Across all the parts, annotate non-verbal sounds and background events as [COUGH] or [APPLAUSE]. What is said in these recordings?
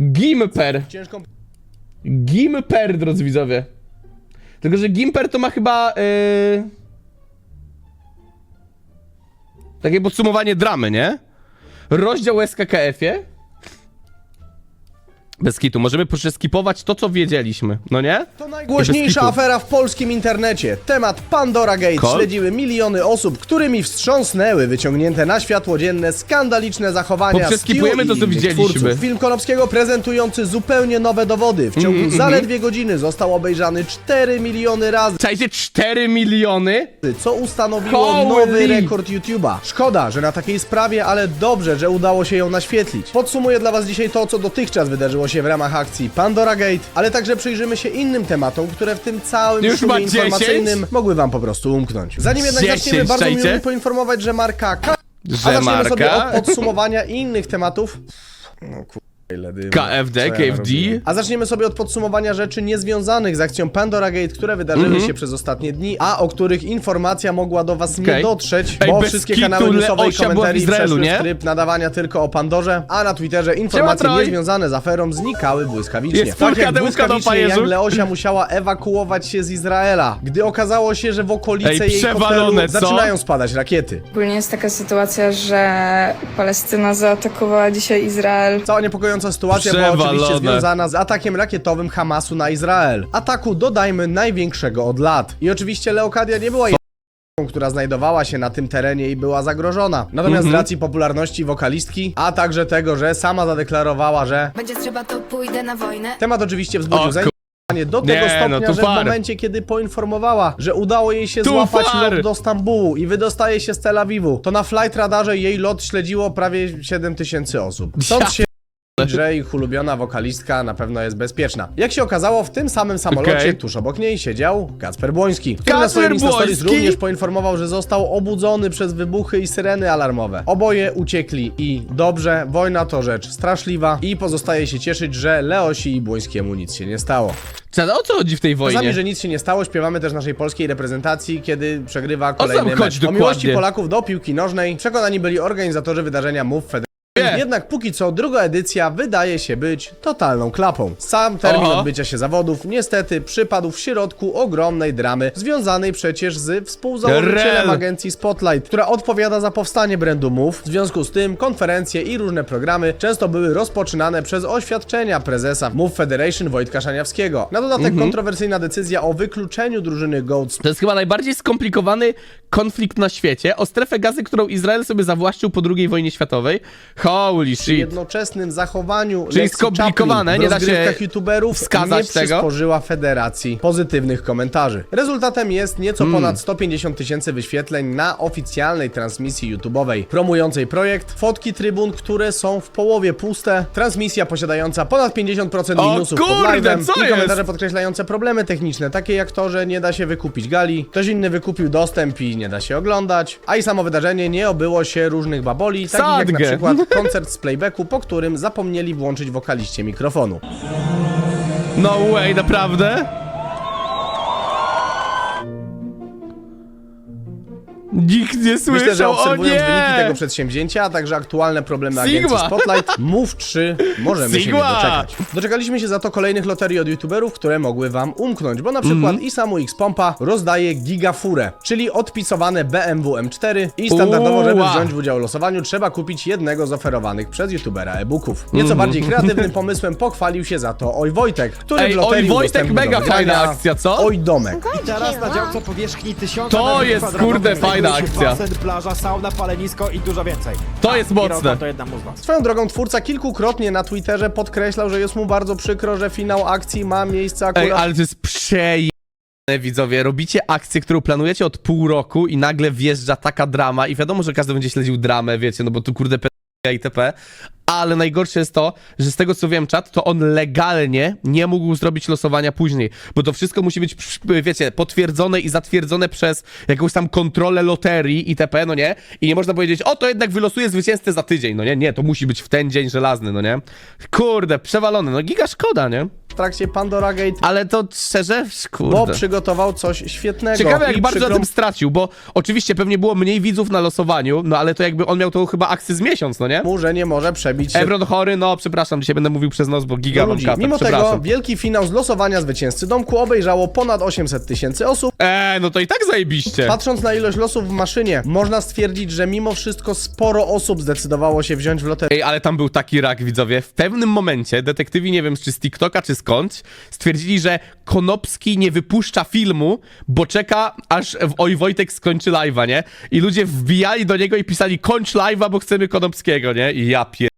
Gimper. ciężką Gimper, drodzy widzowie. Tylko, że Gimper to ma chyba. Yy... Takie podsumowanie dramy, nie? Rozdział SKKF-ie. Bez kitu. Możemy przeskipować to, co wiedzieliśmy, no nie? To Bez najgłośniejsza kitu. afera w polskim internecie. Temat Pandora Gate Kol? śledziły miliony osób, którymi wstrząsnęły wyciągnięte na światło dzienne skandaliczne zachowania Poprzeskipujemy Stu to, i co innych widzieliśmy. twórców. Film Konopskiego prezentujący zupełnie nowe dowody. W ciągu Mhm, zaledwie godziny został obejrzany 4 miliony razy. Czajcie 4 miliony? Co ustanowiło Holy! nowy rekord YouTube'a. Szkoda, że na takiej sprawie, ale dobrze, że udało się ją naświetlić. Podsumuję dla Was dzisiaj to, co dotychczas wydarzyło się w ramach akcji Pandora Gate, ale także przyjrzymy się innym tematom, które w tym całym Już szumie ma informacyjnym 10? mogły Wam po prostu umknąć. Zanim jednak 10, zaczniemy, bardzo miło czajcie? mi poinformować, że marka K... Że A zaczniemy sobie marka? od podsumowania innych tematów. No kur... KFD, KFD? A zaczniemy sobie od podsumowania rzeczy niezwiązanych z akcją Pandora Gate, które wydarzyły Mhm. się przez ostatnie dni, a o których informacja mogła do was nie Okej. dotrzeć, Ej, bo wszystkie kanały newsowe i komentarii Izraelu, przeszły nie? tryb nadawania tylko o Pandorze, a na Twitterze informacje niezwiązane z aferą znikały błyskawicznie. Jest tak jak błyskawicznie jak Leosia musiała ewakuować się z Izraela, gdy okazało się, że w okolice Ej, jej hotelu co? zaczynają spadać rakiety. Ogólnie jest taka sytuacja, że Palestyna zaatakowała dzisiaj Izrael. Cała niepokojąca sytuacja była oczywiście Przewalone. związana z atakiem rakietowym Hamasu na Izrael. Ataku, dodajmy, największego od lat. I oczywiście Leokadia nie była która znajdowała się na tym terenie i była zagrożona. Natomiast z Mhm. racji popularności wokalistki, a także tego, że sama zadeklarowała, że Będzie trzeba, to pójdę na wojnę. temat oczywiście wzbudził O, zainteresowanie do tego Nie, stopnia, no tu że w far. momencie, kiedy poinformowała, że udało jej się Tu złapać far. lot do Stambułu i wydostaje się z Tel Awiwu, to na flight radarze jej lot śledziło prawie 7 tysięcy osób. Stąd Ja się że ich ulubiona wokalistka na pewno jest bezpieczna. Jak się okazało, w tym samym samolocie Okej. tuż obok niej siedział Kacper Błoński, który na Kacper swoim Insta Stories Błoński? również poinformował, że został obudzony przez wybuchy i syreny alarmowe. Oboje uciekli i dobrze, wojna to rzecz straszliwa i pozostaje się cieszyć, że Leosi i Błońskiemu nic się nie stało. Co, o co chodzi w tej Czasami, wojnie? że nic się nie stało, śpiewamy też naszej polskiej reprezentacji, kiedy przegrywa kolejny chodzi mecz. O dokładnie? miłości Polaków do piłki nożnej przekonani byli organizatorzy wydarzenia Move Federation. Jednak póki co druga edycja wydaje się być totalną klapą. Sam termin Oho. odbycia się zawodów niestety przypadł w środku ogromnej dramy związanej przecież z współzałożycielem agencji Spotlight, która odpowiada za powstanie brandu Move. W związku z tym konferencje i różne programy często były rozpoczynane przez oświadczenia prezesa Move Federation Wojtka Szaniawskiego. Na dodatek Mhm. kontrowersyjna decyzja o wykluczeniu drużyny Goats To jest chyba najbardziej skomplikowany konflikt na świecie o strefę gazy, którą Izrael sobie zawłaszczył po II wojnie światowej. Holy przy shit. jednoczesnym zachowaniu Czyli Lexi skomplikowane, Chaplin w nie da się rozgrywkach youtuberów wskazać nie tego? przysporzyła federacji pozytywnych komentarzy. Rezultatem jest nieco Hmm. ponad 150 tysięcy wyświetleń na oficjalnej transmisji YouTube'owej promującej projekt, fotki trybun, które są w połowie puste, transmisja posiadająca ponad 50% O minusów kurde, pod live'em co i jest? komentarze podkreślające problemy techniczne, takie jak to, że nie da się wykupić gali, ktoś inny wykupił dostęp i nie da się oglądać, a i samo wydarzenie nie obyło się różnych baboli, takich jak na przykład koncert z playbacku, po którym zapomnieli włączyć wokaliście mikrofonu. No way, naprawdę? Nikt nie słyszał, Myślę, że o obserwując nie! wyniki tego przedsięwzięcia, a także aktualne problemy Sigma. agencji Spotlight, Move 3 możemy się nie Sigma. doczekać. Doczekaliśmy się za to kolejnych loterii od youtuberów, które mogły wam umknąć, bo na przykład Mhm. Isamu X Pompa rozdaje gigafurę, czyli odpisowane BMW M4 i standardowo, żeby Uła. wziąć w udział w losowaniu, trzeba kupić jednego z oferowanych przez youtubera e-booków. Nieco Mhm. bardziej kreatywnym pomysłem pochwalił się za to Oj Wojtek, który Ej, w loterii Oj Wojtek, mega fajna akcja, co? Oj Domek. I teraz na działce powierzchni 1000 To jest, kurde, fajna znajduje się akcja. Basen, plaża, sauna, palenisko i dużo więcej. To jest I mocne. To jedna mu z was. Swoją drogą twórca kilkukrotnie na Twitterze podkreślał, że jest mu bardzo przykro, że finał akcji ma miejsce akurat Ej, ale to jest przejebane, widzowie. Robicie akcję, którą planujecie od pół roku i nagle wjeżdża taka drama i wiadomo, że każdy będzie śledził dramę, wiecie, no bo tu kurde p- itp. Ale najgorsze jest to, że z tego co wiem, czat, to on legalnie nie mógł zrobić losowania później, bo to wszystko musi być, wiecie, potwierdzone i zatwierdzone przez jakąś tam kontrolę loterii itp., no nie? I nie można powiedzieć, o, to jednak wylosuje zwycięzcę za tydzień, no nie? Nie, to musi być w ten dzień żelazny, no nie? Kurde, przewalony, no giga szkoda, nie? W trakcie Pandora Gate, Ale to szczerze, kurde. bo przygotował coś świetnego. Ciekawe, jak i bardzo na tym stracił, bo oczywiście pewnie było mniej widzów na losowaniu, no ale to jakby on miał to chyba akcję z miesiąc, no nie? mu, że nie może przebić się Ebron chory, no przepraszam, dzisiaj będę mówił przez nos, bo giga do mam ludzi. katę, Mimo tego wielki finał z losowania zwycięzcy domku obejrzało ponad 800 tysięcy osób. Eee, no to i tak zajebiście. Patrząc na ilość losów w maszynie, można stwierdzić, że mimo wszystko sporo osób zdecydowało się wziąć w loterię Ej, ale tam był taki rak, widzowie. W pewnym momencie detektywi, nie wiem czy z TikToka, czy skąd, stwierdzili, że Konopski nie wypuszcza filmu, bo czeka, aż Oj Wojtek skończy live'a, nie? I ludzie wbijali do niego i pisali kończ live'a, bo chcemy Konopskiego, nie? I ja pier...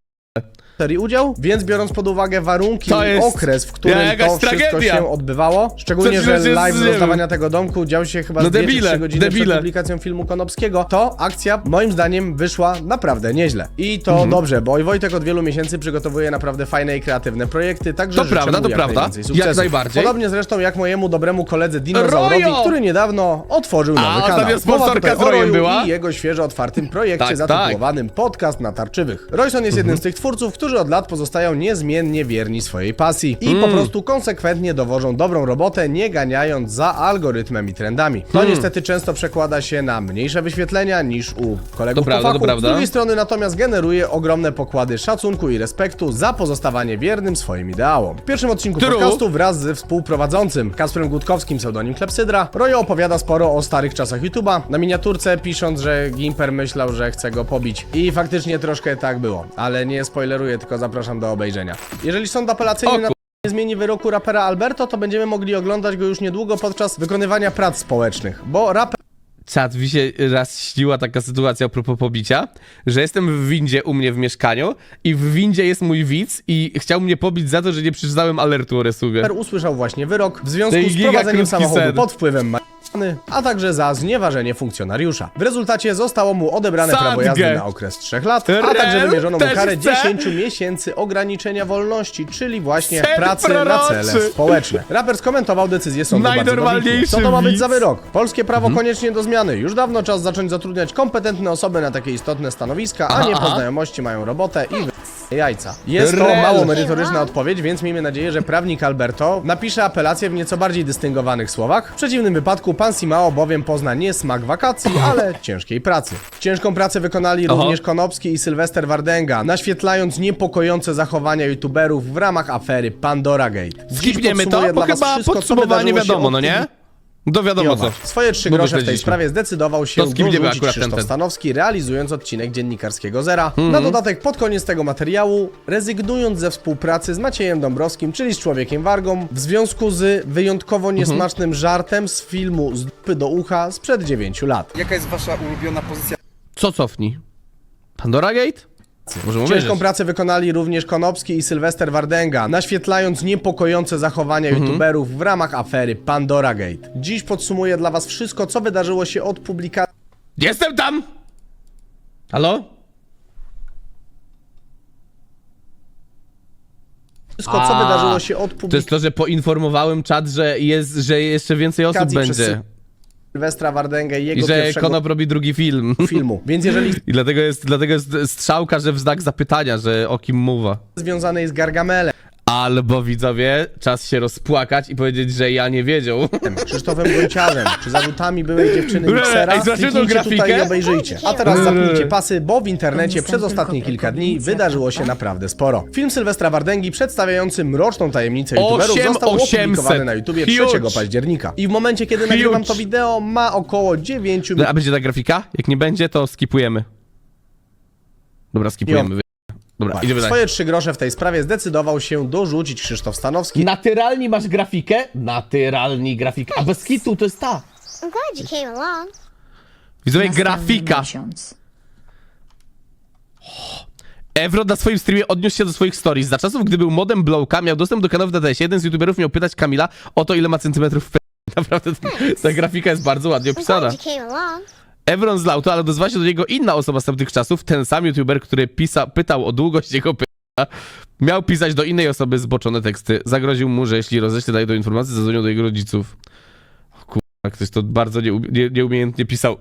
udział, więc biorąc pod uwagę warunki To i jest okres, w którym jakaś to wszystko tragedia. się odbywało, szczególnie, że live z rozdawania tego domku dział się chyba No z 2 czy debile, 3 godziny przed debile. publikacją filmu Konopskiego, to akcja moim zdaniem wyszła naprawdę nieźle. I to Mhm. dobrze, bo Wojtek od wielu miesięcy przygotowuje naprawdę fajne i kreatywne projekty, także To życzę prawda, mu to jak prawda. najwięcej Jak sukcesów. najbardziej. Podobnie zresztą jak mojemu dobremu koledze Dinozaurowi, Rojo! który niedawno otworzył nowy A, kanał. ostatnio sponsorka tutaj z Rojem o Roju była? I jego świeżo otwartym projekcie Tak, zatytułowanym Podcast Natarczywych. Royson jest jednym z tych twórców, którzy od lat pozostają niezmiennie wierni swojej pasji i po prostu konsekwentnie dowożą dobrą robotę, nie ganiając za algorytmem i trendami. To niestety często przekłada się na mniejsze wyświetlenia niż u kolegów To prawda, fachu. to. Z drugiej strony natomiast generuje ogromne pokłady szacunku i respektu za pozostawanie wiernym swoim ideałom. W pierwszym odcinku True. podcastu wraz ze współprowadzącym Kasprem Gutkowskim, pseudonim Klepsydra, Rojo opowiada sporo o starych czasach YouTube'a, na miniaturce pisząc, że Gimper myślał, że chce go pobić. I faktycznie troszkę tak było, ale nie spoileruję, tylko zapraszam do obejrzenia. Jeżeli sąd apelacyjny na nie zmieni wyroku rapera Alberto, to będziemy mogli oglądać go już niedługo podczas wykonywania prac społecznych, bo raper Czad, mi się raz śniła taka sytuacja a propos pobicia, że jestem w windzie u mnie w mieszkaniu i w windzie jest mój widz i chciał mnie pobić za to, że nie przeczytałem alertu o resubie. usłyszał właśnie wyrok w związku z giga prowadzeniem krótki samochodu sen. pod wpływem marihuany, a także za znieważenie funkcjonariusza. W rezultacie zostało mu odebrane Sadgę. prawo jazdy na okres 3 lat, a także wymierzono mu karę chce? 10 miesięcy ograniczenia wolności, czyli właśnie pracy na cele społeczne. Raper skomentował decyzję sądu bardzo. Co to ma być za wyrok? Polskie prawo koniecznie do zmiany. Już dawno czas zacząć zatrudniać kompetentne osoby na takie istotne stanowiska, a nie po znajomości mają robotę i wy... jajca. Jest to Rel. mało merytoryczna odpowiedź, więc miejmy nadzieję, że prawnik Alberto napisze apelację w nieco bardziej dystyngowanych słowach. W przeciwnym wypadku pan Simao bowiem pozna nie smak wakacji, ale [LAUGHS] ciężkiej pracy. Ciężką pracę wykonali Aha. również Konopski i Sylwester Wardenga, naświetlając niepokojące zachowania youtuberów w ramach afery Pandora Gate. Dziś Skipniemy to, podsumuję bo was chyba wszystko, co podsumowanie wydarzyło się wiadomo, od no nie? To wiadomo co. Swoje trzy grosze w tej sprawie zdecydował się To skipniemy dorzucić akurat ten, Krzysztof ten. Stanowski, realizując odcinek dziennikarskiego Zera. Mhm. Na dodatek pod koniec tego materiału, rezygnując ze współpracy z Maciejem Dąbrowskim, czyli z Człowiekiem Wargą, w związku z wyjątkowo Mhm. niesmacznym żartem z filmu Z dupy do ucha sprzed 9 lat. Jaka jest wasza ulubiona pozycja Co cofnij? Pandora Gate? Ciężką pracę wykonali również Konopski i Sylwester Wardenga, naświetlając niepokojące zachowania Mhm. youtuberów w ramach afery Pandora Gate. Dziś podsumuję dla was wszystko, co wydarzyło się od publikacji Jestem tam! Halo? Wszystko, co A, wydarzyło się od To jest publikacji to, że poinformowałem czat, że jest, że jeszcze więcej osób przez będzie. Sylwestra Wardenga i jego I że pierwszego Konop robi drugi film. filmu. [LAUGHS] Więc jeżeli I dlatego jest, dlatego jest strzałka, że w znak zapytania, że o kim mowa. związany jest z Gargamelem, Albo widzowie, czas się rozpłakać i powiedzieć, że ja nie wiedział. Krzysztofem Gonciarzem, czy zarzutami byłej dziewczyny Ej, tą kliknijcie tutaj grafikę? i obejrzyjcie. A teraz zapnijcie pasy, bo w internecie przez ostatnie kilka dni wydarzyło się naprawdę sporo. Film Sylwestra Wardęgi przedstawiający mroczną tajemnicę youtuberów Osiem został 800. opublikowany na YouTubie Huge. 3 października. I w momencie, kiedy nagrywam to wideo, ma około 9 A będzie ta grafika? Jak nie będzie, to skipujemy. Dobra, skipujemy. Dobra, idziemy dalej. Swoje trzy grosze w tej sprawie zdecydował się dorzucić Krzysztof Stanowski, Naturalni masz grafikę? Naturalni grafika. A bez kitu to jest ta. I'm glad you came along. Widzowie, grafika. [GASPS] Evro na swoim streamie odniósł się do swoich stories. Za czasów, gdy był modem Blowka, miał dostęp do kanału w DTS. Jeden z youtuberów miał pytać Kamila o to, ile ma centymetrów w p... [LAUGHS] Naprawdę, ta, ta grafika jest bardzo ładnie I'm opisana. glad you came along. Evron zlał to, ale dozwała się do niego inna osoba z tamtych czasów, ten sam youtuber, który pisa, pytał o długość jego pytania. Miał pisać do innej osoby zboczone teksty. Zagroził mu, że jeśli roześle daje do informacji, zadzwonią do jego rodziców. O kurwa, ktoś to bardzo nieum- nie, nieumiejętnie pisał.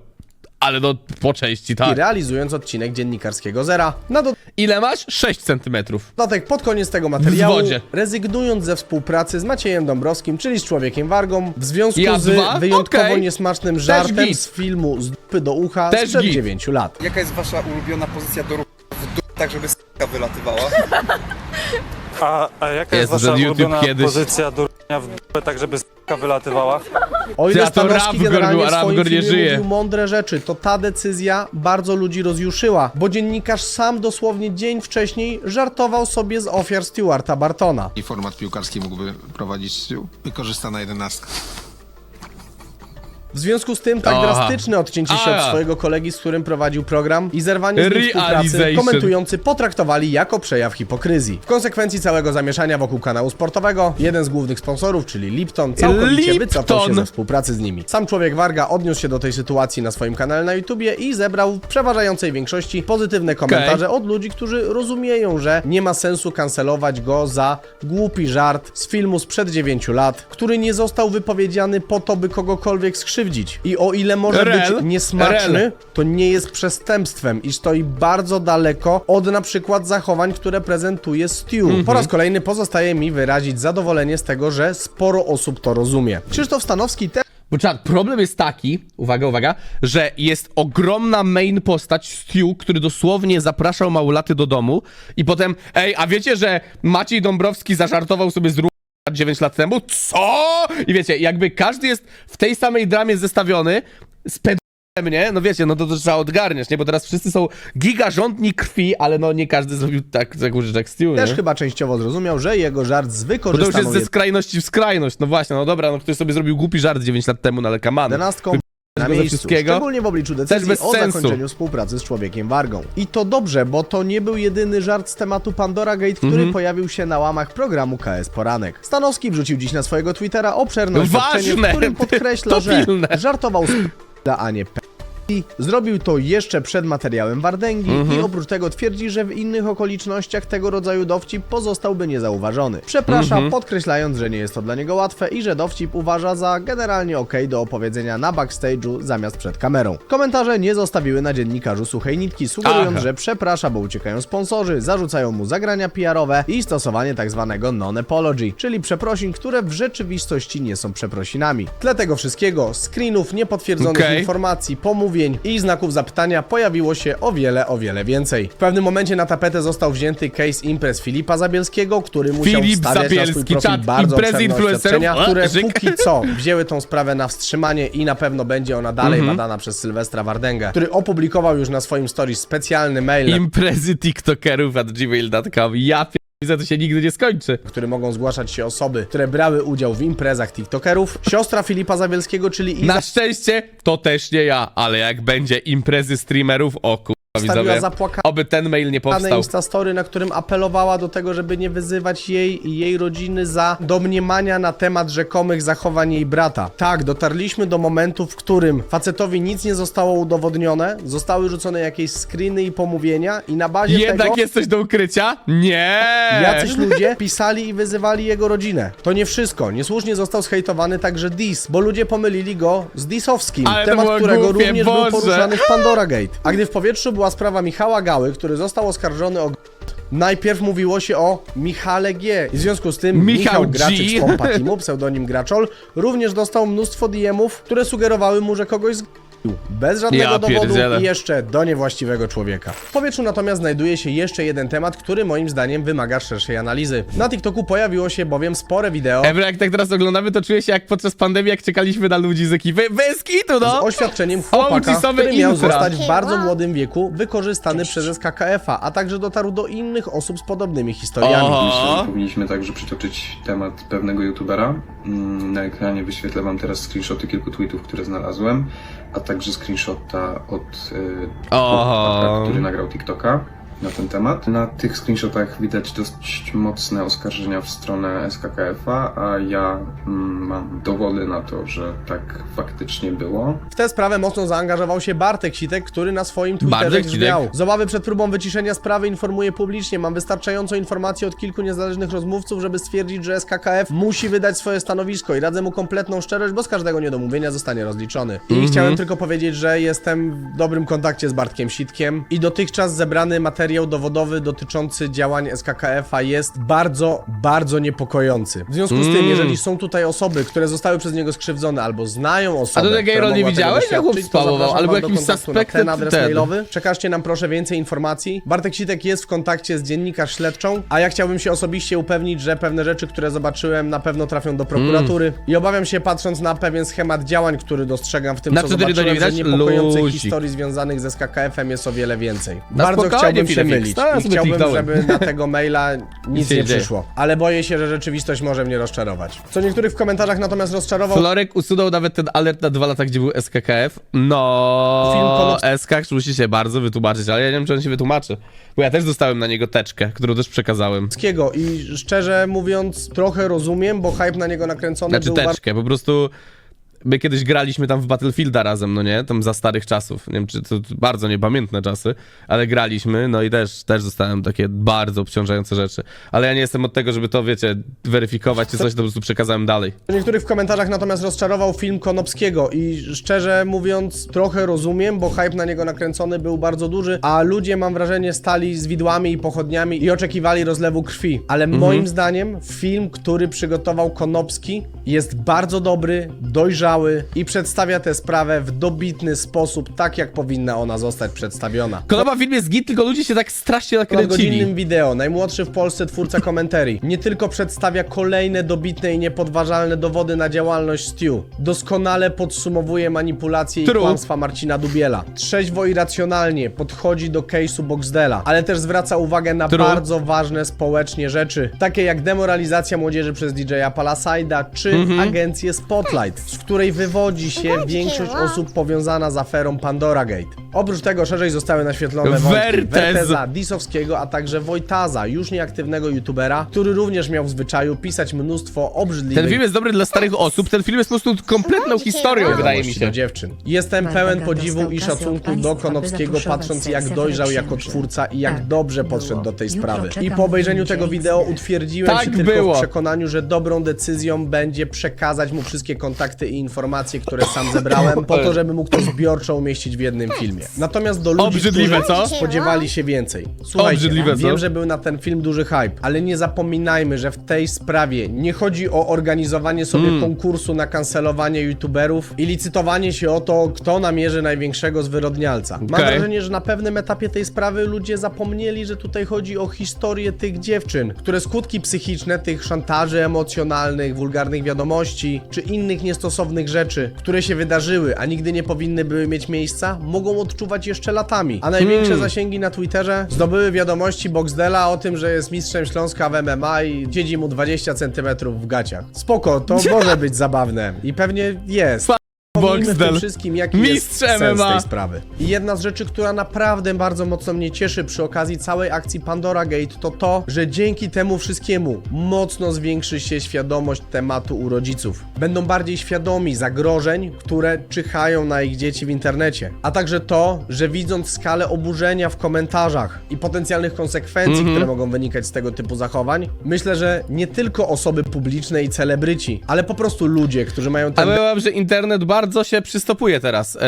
Ale no po części, i tak. realizując odcinek dziennikarskiego Zera. Na Ile masz? 6 centymetrów. dodatek pod koniec tego materiału, rezygnując ze współpracy z Maciejem Dąbrowskim, czyli z Człowiekiem Wargą, w związku Ja z dwa? wyjątkowo Okej. niesmacznym żartem git. z filmu Z dupy do ucha Też sprzed git. 9 lat. Jaka jest wasza ulubiona pozycja do ruchu w dół, tak żeby s***a wylatywała? [LAUGHS] A, a jaka jest, Jezu, wasza YouTube ulubiona kiedyś. pozycja do r***nia w dupę, tak żeby s***a wylatywała? O ile Ty, a to Stanowski generalnie był, a w swoim Ravgor nie filmie żyje. mówił mądre rzeczy, to ta decyzja bardzo ludzi rozjuszyła, bo dziennikarz sam dosłownie dzień wcześniej żartował sobie z ofiar Stewarta Bartona. I format piłkarski mógłby prowadzić Stu. Wykorzystana jedenastka. W związku z tym tak Aha. drastyczne odcięcie się od A. swojego kolegi, z którym prowadził program i zerwanie z nim współpracy Realization. komentujący potraktowali jako przejaw hipokryzji. W konsekwencji całego zamieszania wokół kanału sportowego, jeden z głównych sponsorów, czyli Lipton, całkowicie Lipton. wycofał się ze współpracy z nimi. Sam człowiek Warga odniósł się do tej sytuacji na swoim kanale na YouTubie i zebrał w przeważającej większości pozytywne komentarze od ludzi, którzy rozumieją, że nie ma sensu kancelować go za głupi żart z filmu sprzed 9 lat, który nie został wypowiedziany po to, by kogokolwiek skrzywdzić. I o ile może Rel. być niesmaczny, Rel. to nie jest przestępstwem i stoi bardzo daleko od na przykład zachowań, które prezentuje Stu. Mhm. Po raz kolejny pozostaje mi wyrazić zadowolenie z tego, że sporo osób to rozumie. Krzysztof Stanowski też Bo czad, problem jest taki, uwaga, uwaga, że jest ogromna main postać Stu, który dosłownie zapraszał małolaty do domu i potem, ej, a wiecie, że Maciej Dąbrowski zażartował sobie z 9 lat temu? Co? I wiecie, jakby każdy jest w tej samej dramie zestawiony z pedałem, nie? No wiecie, no to, to trzeba odgarniać, nie? Bo teraz wszyscy są gigarządni krwi, ale no nie każdy zrobił tak, jak Stu, też nie? chyba częściowo zrozumiał, że jego żart z Bo to już wykorzystaną jest ze skrajności w skrajność. No właśnie, no dobra, no ktoś sobie zrobił głupi żart 9 lat temu, no ale on. jedenastką na miejscu, wszystkiego. szczególnie w obliczu decyzji bez o sensu. zakończeniu współpracy z człowiekiem Wargą. I to dobrze, bo to nie był jedyny żart z tematu Pandora Gate, który Mhm. pojawił się na łamach programu KS Poranek. Stanowski wrzucił dziś na swojego Twittera obszerne oświadczenie, w którym podkreśla, To że pilne. żartował z p- a nie p. Zrobił to jeszcze przed materiałem Wardęgi Mhm. i oprócz tego twierdzi, że w innych okolicznościach tego rodzaju dowcip pozostałby niezauważony. Przeprasza, Mhm. podkreślając, że nie jest to dla niego łatwe i że dowcip uważa za generalnie okej do opowiedzenia na backstage'u zamiast przed kamerą. Komentarze nie zostawiły na dziennikarzu suchej nitki, sugerując, Aha. że przeprasza, bo uciekają sponsorzy, zarzucają mu zagrania PR-owe i stosowanie tzw. non-apology, czyli przeprosin, które w rzeczywistości nie są przeprosinami. Tle tego wszystkiego, screenów, niepotwierdzonych Okej. informacji, pomówień i znaków zapytania pojawiło się o wiele, o wiele więcej. W pewnym momencie na tapetę został wzięty case imprez Filipa Zabielskiego, który musiał Filip wstawiać na swój Zabielski, profil czat bardzo imprezy influencerów. które póki co [LAUGHS] wzięły tą sprawę na wstrzymanie i na pewno będzie ona dalej Mhm. badana przez Sylwestra Wardęgę, który opublikował już na swoim stories specjalny mail, Imprezy tiktokerów at gmail.com. Ja. Widzę, to się nigdy nie skończy. w mogą zgłaszać się osoby, które brały udział w imprezach tiktokerów. Siostra Filipa Zabielskiego, czyli Iza, Na szczęście to też nie ja, ale jak będzie imprezy streamerów, o widzowie, zapłakane oby ten mail nie powstał. Instastory, na którym apelowała do tego, żeby nie wyzywać jej i jej rodziny za domniemania na temat rzekomych zachowań jej brata. Tak, dotarliśmy do momentu, w którym facetowi nic nie zostało udowodnione, zostały rzucone jakieś screeny i pomówienia i na bazie Jednak tego... jest coś do ukrycia? Nie! Jacyś ludzie pisali i wyzywali jego rodzinę. To nie wszystko. Niesłusznie został zhejtowany także Dis, bo ludzie pomylili go z Disowskim, Ale to temat było którego głupie, również Boże. był poruszany w Pandora Gate. A gdy w powietrzu była sprawa Michała Gały, który został oskarżony o Najpierw mówiło się o Michale G. I w związku z tym Michał Michał, G. Graczyk z Teamu, pseudonim Graczol, również dostał mnóstwo DM-ów, które sugerowały mu, że kogoś z bez żadnego Ja dowodu pierdzielę. i jeszcze do niewłaściwego człowieka. W powietrzu natomiast znajduje się jeszcze jeden temat, który moim zdaniem wymaga szerszej analizy. Na TikToku pojawiło się bowiem spore wideo Ebra, jak tak teraz oglądamy, to czuję się jak podczas pandemii, jak czekaliśmy na ludzi z ekipy. Bez kitu, z no! oświadczeniem chłopaka, który miał infra. zostać w bardzo młodym wieku wykorzystany przez SKKF-a, a także dotarł do innych osób z podobnymi historiami. Myślę, że powinniśmy także przytoczyć temat pewnego youtubera. Mm, Na ekranie wyświetlę wam teraz screenshoty kilku tweetów, które znalazłem, a także screenshota od y, Oho. chłopaka, który nagrał TikToka. Na ten temat. Na tych screenshotach widać dość mocne oskarżenia w stronę SKKF-a, a ja mm, mam dowody na to, że tak faktycznie było. W tę sprawę mocno zaangażował się Bartek Sitek, który na swoim Twitterze Bartek Sitek. grzmiał. Z obawy przed próbą wyciszenia sprawy informuje publicznie. Mam wystarczająco informacji od kilku niezależnych rozmówców, żeby stwierdzić, że SKKF musi wydać swoje stanowisko i radzę mu kompletną szczerość, bo z każdego niedomówienia zostanie rozliczony. I chciałem tylko powiedzieć, że jestem w dobrym kontakcie z Bartkiem Sitkiem i dotychczas zebrany materiał dowodowy dotyczący działań SKKF-a jest bardzo, bardzo niepokojący. W związku z tym, jeżeli są tutaj osoby, które zostały przez niego skrzywdzone albo znają to takiej która mogła tego widziałeś, jak chłop doświadczyć, to spałował? zapraszam Albo wam do jakiś kontaktu na ten adres ten. mailowy. Przekażcie nam proszę więcej informacji. Bartek Sitek jest w kontakcie z dziennikarz śledczą, a ja chciałbym się osobiście upewnić, że pewne rzeczy, które zobaczyłem, na pewno trafią do prokuratury. I obawiam się, patrząc na pewien schemat działań, który dostrzegam w tym, Na co co do zobaczyłem, nie że widać? niepokojących Luzik. historii związanych ze SKKF-em jest o wiele więcej. Na Bardzo spokojnie, chciałbym stałem i chciałbym, żeby na tego maila [LAUGHS] nic nie przyszło. Ale boję się, że rzeczywistość może mnie rozczarować. Co niektórych w komentarzach natomiast rozczarował, Florek usunął nawet ten alert na dwa lata, gdzie był SKKF. Film No, Konops- SK musi się bardzo wytłumaczyć, ale ja nie wiem, czy on się wytłumaczy. Bo ja też dostałem na niego teczkę, którą też przekazałem. I szczerze mówiąc trochę rozumiem, bo hype na niego nakręcony Znaczy był bardzo teczkę, po prostu my kiedyś graliśmy tam w Battlefielda razem, no nie? Tam za starych czasów. Nie wiem, czy to bardzo niepamiętne czasy, ale graliśmy, no i też, też dostałem takie bardzo obciążające rzeczy. Ale ja nie jestem od tego, żeby to, wiecie, weryfikować czy coś, to po prostu przekazałem dalej. Niektórych w komentarzach natomiast rozczarował film Konopskiego i szczerze mówiąc trochę rozumiem, bo hype na niego nakręcony był bardzo duży, a ludzie mam wrażenie stali z widłami i pochodniami i oczekiwali rozlewu krwi. Ale moim zdaniem film, który przygotował Konopski jest bardzo dobry, dojrzały i przedstawia tę sprawę w dobitny sposób, tak jak powinna ona zostać przedstawiona. Konoba film jest git, tylko ludzie się tak strasznie nakręcili. godzinnym wideo, najmłodszy w Polsce twórca komentarii, nie tylko przedstawia kolejne dobitne i niepodważalne dowody na działalność Stu, doskonale podsumowuje manipulacje i True. kłamstwa Marcina Dubiela. Trzeźwo i racjonalnie podchodzi do case'u Boxdela, ale też zwraca uwagę na True. bardzo ważne społecznie rzeczy, takie jak demoralizacja młodzieży przez DJ-a Palasajda, czy Mhm. agencję Spotlight, z której wywodzi się większość osób powiązana z aferą Pandora Gate. Oprócz tego szerzej zostały naświetlone wątki Wertez. Werteza, Disowskiego, a także Wojtaza, już nieaktywnego youtubera, który również miał w zwyczaju pisać mnóstwo obrzydliwych Ten film jest dobry dla starych osób, ten film jest po prostu kompletną historią, wydaje mi wiadomości się. dziewczyn. Jestem pełen podziwu dostał i od szacunku państwa, do by Konopskiego, zatuszować patrząc jak dojrzał jako twórca i jak Tak, dobrze było. podszedł do tej Jutro sprawy. I czekam po obejrzeniu tego wideo utwierdziłem Tak się tylko było. w przekonaniu, że dobrą decyzją będzie przekazać mu wszystkie kontakty i informacje, które sam zebrałem, po to, żeby mógł to zbiorczo umieścić w jednym filmie. Natomiast do ludzi, Obrzydliwe, którzy co? spodziewali się więcej. Słuchajcie, Obrzydliwe, co? wiem, że był na ten film duży hype, ale nie zapominajmy, że w tej sprawie nie chodzi o organizowanie sobie Hmm. konkursu na kancelowanie youtuberów i licytowanie się o to, kto namierzy największego zwyrodnialca. Mam Okej. wrażenie, że na pewnym etapie tej sprawy ludzie zapomnieli, że tutaj chodzi o historię tych dziewczyn, które skutki psychiczne tych szantaży emocjonalnych, wulgarnych wiadomości czy innych niestosownych rzeczy, które się wydarzyły, a nigdy nie powinny były mieć miejsca, mogą odczuwać jeszcze latami. A największe Hmm. zasięgi na Twitterze zdobyły wiadomości Boxdela o tym, że jest mistrzem Śląska w MMA i dziedzi mu 20 cm w gaciach. Spoko, to [LAUGHS] może być zabawne i pewnie jest. Pomijmy w tym Boxdel. wszystkim, jaki Mistrz jest sens MMA. tej sprawy. I jedna z rzeczy, która naprawdę bardzo mocno mnie cieszy przy okazji całej akcji Pandora Gate, to to, że dzięki temu wszystkiemu mocno zwiększy się świadomość tematu u rodziców. Będą bardziej świadomi zagrożeń, które czyhają na ich dzieci w internecie. A także to, że widząc skalę oburzenia w komentarzach i potencjalnych konsekwencji, Mhm. które mogą wynikać z tego typu zachowań, myślę, że nie tylko osoby publiczne i celebryci, ale po prostu ludzie, którzy mają ten Ale powiem, że internet bardzo się przystopuje teraz. Eee,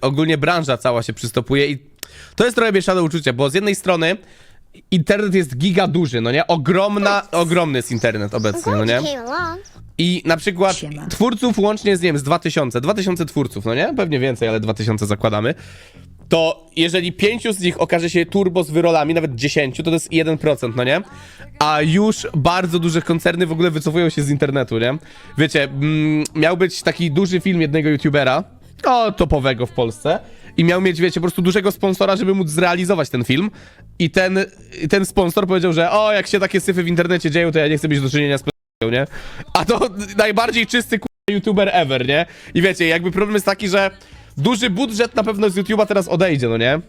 ogólnie branża cała się przystopuje i to jest trochę mieszane uczucie, bo z jednej strony internet jest giga duży, no nie? Ogromna, ogromny jest internet obecnie, no nie? I na przykład Siema. twórców łącznie z, nie wiem, z 2000, 2000 twórców, no nie? Pewnie więcej, ale 2000 zakładamy. To jeżeli pięciu z nich okaże się turbo z wyrolami, nawet 10, to to jest 1%, no nie? A już bardzo duże koncerny w ogóle wycofują się z internetu, nie? Wiecie, mm, miał być taki duży film jednego youtubera, no topowego w Polsce, i miał mieć, wiecie, po prostu dużego sponsora, żeby móc zrealizować ten film. I ten, ten sponsor powiedział, że o, jak się takie syfy w internecie dzieją, to ja nie chcę mieć do czynienia z p***ą, nie? A to najbardziej czysty k***a youtuber ever, nie? I wiecie, jakby problem jest taki, że duży budżet na pewno z YouTube'a teraz odejdzie, no nie?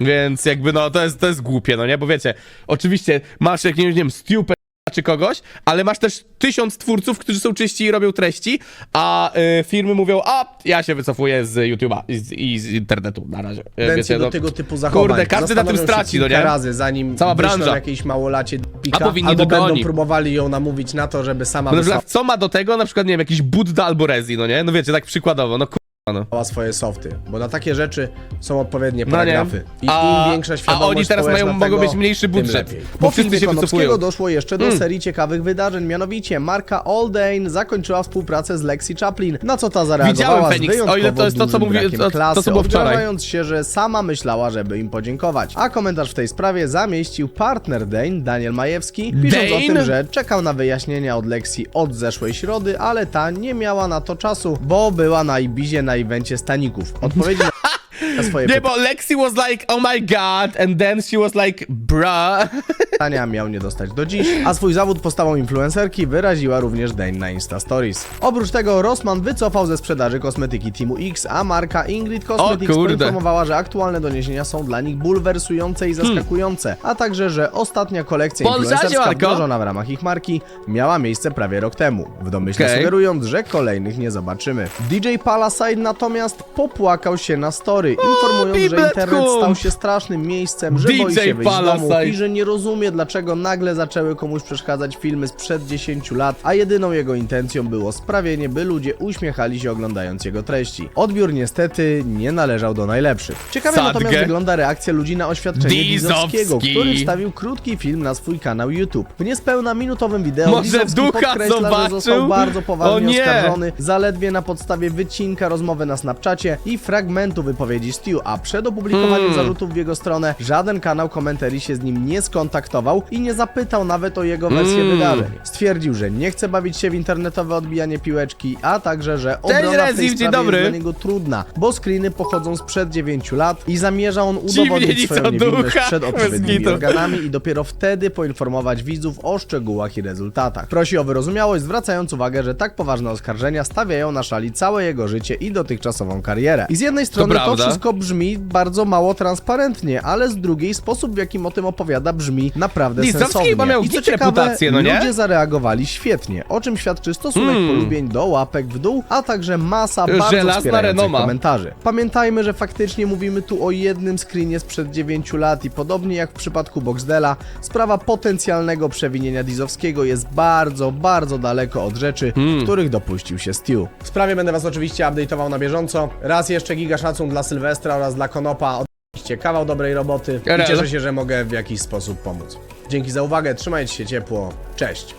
Więc jakby no to jest, to jest głupie, no nie? Bo wiecie, oczywiście masz jakiegoś, nie wiem, Stupid czy kogoś, ale masz też tysiąc twórców, którzy są czyści i robią treści, a y, firmy mówią, a ja się wycofuję z YouTube'a i z, i z internetu na razie. Y, tendencje do no, tego typu zachowań. Kurde, każdy na tym się straci, no kilka nie? razy, zanim Cała wyślą branża. jakiejś małolacie pika, A powinni albo będą dogonić. próbowali ją namówić na to, żeby sama Bo na wysłała przykład, co ma do tego, na przykład, nie wiem, jakiś Budda albo Rezi, no nie? No wiecie, tak przykładowo, no no. swoje softy, bo na takie rzeczy są odpowiednie No nie. paragrafy. I A- im większa a świadomość oni teraz społeczna mają- mogą tego, mieć mniejszy tym budżet, lepiej. bo Po wszyscy filmie się Konopskiego wycofują. doszło jeszcze do Mm. serii ciekawych wydarzeń, mianowicie marka Aldane zakończyła współpracę z Lexi Chaplin, na co ta zareagowała Widziałem z Feniks, wyjątkowo o ile to jest to, co dużym mówi- brakiem to- to, klasy, co było wczoraj. się, że sama myślała, żeby im podziękować. A komentarz w tej sprawie zamieścił partner Dane, Daniel Majewski, pisząc o Dane? tym, że czekał na wyjaśnienia od Lexi od zeszłej środy, ale ta nie miała na to czasu, bo była na Ibizie na evencie staników. Odpowiedzi na, [LAUGHS] na swoje Nie, bo Lexi was like, oh my god, and then she was like, bruh. pytania miał nie dostać do dziś, a swój zawód postawą influencerki wyraziła również Dane na Insta Stories. Oprócz tego Rossmann wycofał ze sprzedaży kosmetyki Teamu X, a marka Ingrid Cosmetics kurde. poinformowała, że aktualne doniesienia są dla nich bulwersujące i zaskakujące, a także, że ostatnia kolekcja Polsat, influencerska wdrożona w ramach ich marki miała miejsce prawie rok temu, w domyśle Okej. sugerując, że kolejnych nie zobaczymy. DJ Palaside natomiast popłakał się na story, informując, że internet stał się strasznym miejscem, że boi DJ się wyjść z domu i że nie rozumie, dlaczego nagle zaczęły komuś przeszkadzać filmy sprzed 10 lat, a jedyną jego intencją było sprawienie, by ludzie uśmiechali się oglądając jego treści. Odbiór niestety nie należał do najlepszych. Ciekawie Sadgę. natomiast wygląda reakcja ludzi na oświadczenie Dizowski. Dizowskiego, który wstawił krótki film na swój kanał YouTube. W niespełna minutowym wideo Może Dizowski ducha podkreśla, że zobaczył? został bardzo O poważnie nie! oskarżony zaledwie na podstawie wycinka rozmowy na Snapchacie i fragmentu wypowiedzi Stu, a przed opublikowaniem Hmm. zarzutów w jego stronę żaden kanał komentarii się z nim nie skontaktował i nie zapytał nawet o jego wersję Mm. wydarzeń. Stwierdził, że nie chce bawić się w internetowe odbijanie piłeczki, a także, że obrona w Rezim, tej sprawie dobry. jest dla niego trudna, bo screeny pochodzą sprzed 9 lat i zamierza on udowodnić swoją niewinność przed odpowiednimi organami i dopiero wtedy poinformować widzów o szczegółach i rezultatach. Prosi o wyrozumiałość, zwracając uwagę, że tak poważne oskarżenia stawiają na szali całe jego życie i dotychczasową karierę. I z jednej strony to, prawda. wszystko brzmi bardzo mało transparentnie, ale z drugiej sposób, w jakim o tym opowiada, brzmi naprawdę Lizowski sensownie. chyba miał I co ciekawe, reputację, no nie? ludzie zareagowali świetnie, o czym świadczy stosunek Hmm. polubień do łapek w dół, a także masa bardzo Żelazna wspierających renoma. komentarzy. Pamiętajmy, że faktycznie mówimy tu o jednym screenie sprzed 9 lat i podobnie jak w przypadku Boxdela, sprawa potencjalnego przewinienia Dizowskiego jest bardzo, bardzo daleko od rzeczy, Hmm. których dopuścił się Stu. W sprawie będę was oczywiście update'ował na bieżąco. Raz jeszcze giga szacun dla Sylwestra oraz dla Konopa. Odliście kawał dobrej roboty i cieszę się, że mogę w jakiś sposób pomóc. Dzięki za uwagę, trzymajcie się ciepło, cześć!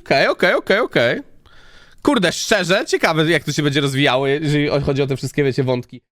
Okej, okej, okej, okej. Kurde, szczerze, ciekawe jak to się będzie rozwijało, jeżeli chodzi o te wszystkie, wiecie, wątki.